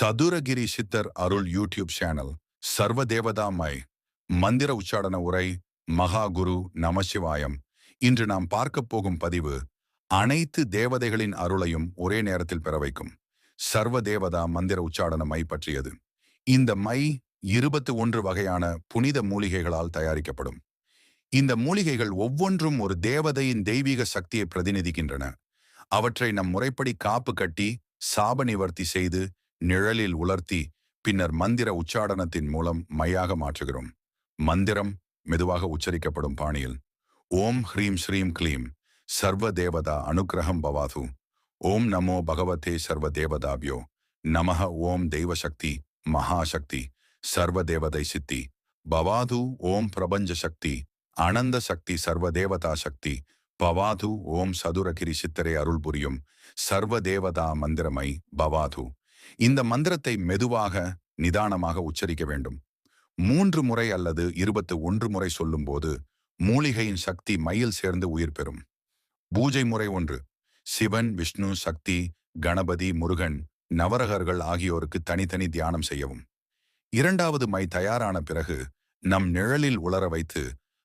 சதுரகிரி சித்தர் அருள் YouTube channel சர்வதேவதாமய் மந்திர உச்சாடன உரை மகாகுரு நமசிவாயம். இன்று நாம் பார்க்கப் போகும் பதிவு அனைத்து தேவதைகளின் அருளையும் ஒரே நேரத்தில் பெற வைக்கும். சர்வதேவதா மந்திர உச்சாடன மை பற்றியது. இந்த மை இருபத்தி ஒன்று வகையான புனித மூலிகைகளால் தயாரிக்கப்படும். இந்த மூலிகைகள் ஒவ்வொன்றும் ஒரு தேவதையின் தெய்வீக சக்தியை பிரதிநிதிக்கின்றன. அவற்றை நம் முறைப்படி காப்பு கட்டி சாப நிவர்த்தி செய்து நிழலில் உலர்த்தி பின்னர் மந்திர உச்சாடனத்தின் மூலம் மையாக மாற்றுகிறோம். மந்திரம் மெதுவாக உச்சரிக்கப்படும் பாணியில் ஓம் ஹ்ரீம் ஸ்ரீம் க்ளீம் சர்வ தேவதா அனுக்கிரகம் பவாது. ஓம் நமோ பகவதே சர்வ தேவதாபியோ நமக ஓம் தெய்வசக்தி மகாசக்தி சர்வ தேவதை சித்தி. பவாது ஓம் பிரபஞ்ச சக்தி அனந்த சக்தி சர்வ தேவதா சக்தி. பவாது ஓம் சதுரகிரி சித்தரை அருள் புரியும் சர்வ தேவதா மந்திரமை பவாது. இந்த மந்திரத்தை மெதுவாக நிதானமாக உச்சரிக்க வேண்டும். மூன்று முறை அல்லது இருபத்து ஒன்று முறை சொல்லும்போது மூலிகையின் சக்தி மயில் சேர்ந்து உயிர் பெறும். பூஜை முறை ஒன்று. சிவன் விஷ்ணு சக்தி கணபதி முருகன் நவரகர்கள் ஆகியோருக்கு தனித்தனி தியானம் செய்யவும். இரண்டாவது மை தயாரான பிறகு நம் நிழலில் உலர வைத்து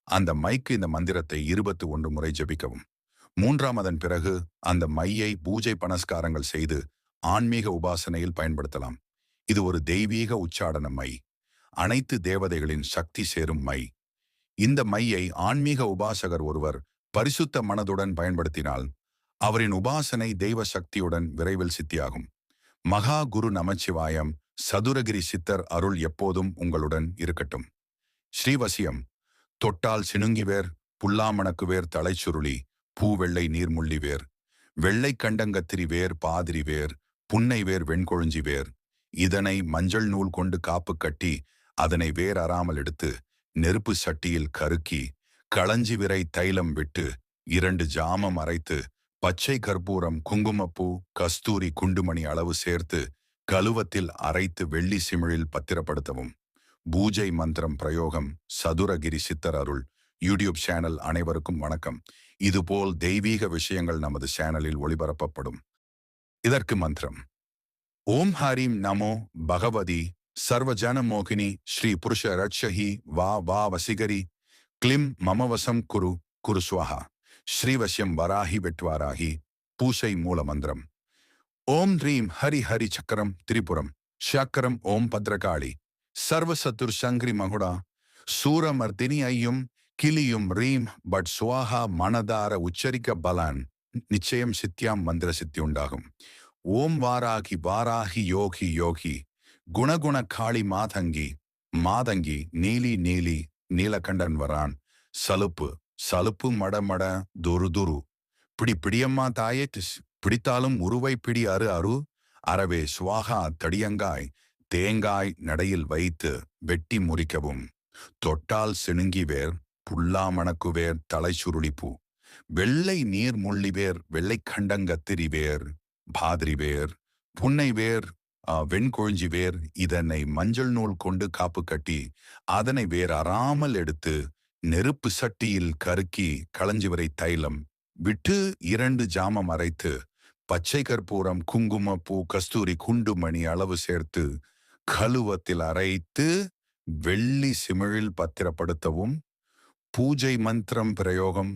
அந்த மைக்கு இந்த மந்திரத்தை இருபத்து ஒன்று முறை ஜபிக்கவும். மூன்றாம் அதன் பிறகு அந்த மையை பூஜை பனஸ்காரங்கள் செய்து ஆன்மீக உபாசனையில் பயன்படுத்தலாம். இது ஒரு தெய்வீக உச்சாடன மை. அனைத்து தேவதைகளின் சக்தி சேரும் மை. இந்த மையை ஆன்மீக உபாசகர் ஒருவர் பரிசுத்த மனதுடன் பயன்படுத்தினால் அவரின் உபாசனை தெய்வ சக்தியுடன் விரைவில் சித்தியாகும். மகா குரு நமச்சிவாயம் சதுரகிரி சித்தர் அருள் எப்போதும் உங்களுடன் இருக்கட்டும். ஸ்ரீவசியம் தொட்டால் சினுங்கிவேர் புல்லாமணக்குவேர் தலைச்சுருளி பூவெள்ளை நீர்முள்ளி வேர் வெள்ளை கண்டங்கத்திரி வேர் பாதிரி வேர் புன்னை வேர் வெண்கொழுஞ்சி வேர். இதனை மஞ்சள் நூல் கொண்டு காப்பு கட்டி அதனை வேர் அறாமல் எடுத்து நெருப்பு சட்டியில் கருக்கி களஞ்சி விரை தைலம் விட்டு இரண்டு ஜாமம் அரைத்து பச்சை கற்பூரம் குங்குமப்பூ கஸ்தூரி குண்டுமணி அளவு சேர்த்து கழுவத்தில் அரைத்து வெள்ளி சிமிழில் பத்திரப்படுத்தவும். பூஜை மந்திரம் பிரயோகம் சதுரகிரி சித்தர் அருள். யூடியூப் சேனல் அனைவருக்கும் வணக்கம். இதுபோல் தெய்வீக விஷயங்கள் நமது சேனலில் ஒளிபரப்பப்படும். இதற்கு மந்திரம். ஓம் ஹாரீம் நமோ பகவதி சர்வஜன மோகினி ஸ்ரீ புருஷ ரட்சஹி வா வா வசிகரி. கிளிம் மமவசம் குரு குரு ஸ்வஹா ஸ்ரீவசியம் வராகி வெட்வாராகி பூசை மூல மந்திரம். ஓம் ரீம் ஹரி ஹரி சக்கரம் திரிபுரம். சக்கரம் ஓம் பத்ரகாளி. சர்வசத்துர் சங்கிரி மகுடா. சூரமர்தினி ஐயும் கிளியும் ரீம் பட் சுவாஹா மனதார உச்சரிக்க பலான். நிச்சயம் சித்தியாம் மந்திர சித்தி உண்டாகும். ஓம் வாராகி வாராகி யோகி யோகி. குணகுண காளி மாதங்கி மாதங்கி நீலி நீலி நீலகண்டன் வரான். சலுப்பு சலுப்பு மடமட துரு துரு. பிடி பிடியம்மா தாயே பிடித்தாலும் உருவை பிடி அரு அரு. அறவே சுவாகா தடியங்காய் தேங்காய் நடையில் வைத்து வெட்டி முறிக்கவும். தொட்டால் செணுங்கி வேர் புல்லாமணக்குவேர் தலை சுருளிப்பூ. வெள்ளை நீர் முள்ளிவேர் வெள்ளை கண்டங்கத்திரி வேர் பாதிரி வேர் புன்னை வேர் வெண்கொழிஞ்சி வேர் இதனை மஞ்சள் நூல் கொண்டு காப்பு கட்டி அதனை வேர் அறாமல் எடுத்து நெருப்பு சட்டியில் கருக்கி களஞ்சிவரை தைலம் விட்டு இரண்டு ஜாமம் அரைத்து பச்சை கற்பூரம் குங்கும பூ கஸ்தூரி குண்டுமணி அளவு சேர்த்து கழுவத்தில் அரைத்து வெள்ளி சிமிழில் பத்திரப்படுத்தவும் பூஜை மந்திரம் பிரயோகம்